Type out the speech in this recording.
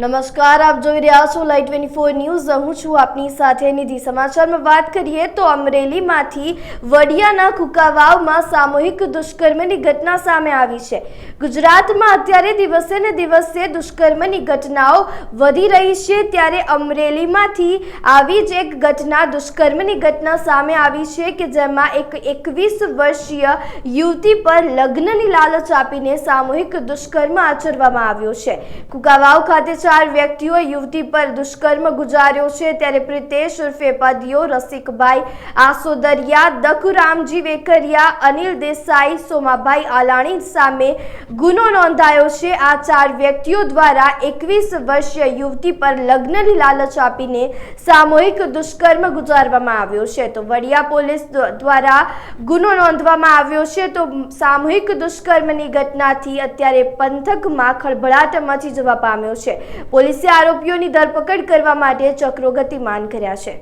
નમસ્કાર, આપ જોઈ રહ્યા છો લાઈટ ટ્વેન્ટી ફોર ન્યૂઝ હું છું આપની સાથે નિધિ. સમાચારમાં વાત કરીએ તો અમરેલીમાંથી વડિયાના કુકાવાવમાં સામૂહિક દુષ્કર્મની ઘટના સામે આવી છે. ગુજરાતમાં અત્યારે દિવસે ને દિવસે દુષ્કર્મની ઘટનાઓ વધી રહી છે. ત્યારે અમરેલીમાંથી આવી જ એક ઘટના, દુષ્કર્મની ઘટના સામે આવી છે કે જેમાં એક એકવીસ વર્ષીય યુવતી પર લગ્નની લાલચ આપીને સામૂહિક દુષ્કર્મ આચરવામાં આવ્યો છે. કુકાવાવ ખાતે ચાર વ્યક્તિઓએ યુવતી પર દુષ્કર્મ ગુજાર્યો છે. ત્યારે પ્રિતેશ ઉર્ફે પદિયો, રસિકભાઈ આસોદરિયા, દખુરામજી વેકરિયા, અનિલ દેસાઈ, સોમાભાઈ આલાણી સામે ગુનો નોંધાયો છે. આ ચાર વ્યક્તિઓ દ્વારા એકવીસ વર્ષીય યુવતી પર લગ્નની લાલચ આપીને સામૂહિક દુષ્કર્મ ગુજારવામાં આવ્યો છે. તો વડિયા પોલીસ દ્વારા ગુનો નોંધવામાં આવ્યો છે. તો સામૂહિક દુષ્કર્મની ઘટનાથી અત્યારે પંથકમાં ખળભળાટ મચી જવા પામ્યો છે. પોલીસે આરોપીઓની ધરપકડ કરવા માટે ચક્રો ગતિમાન કર્યા છે.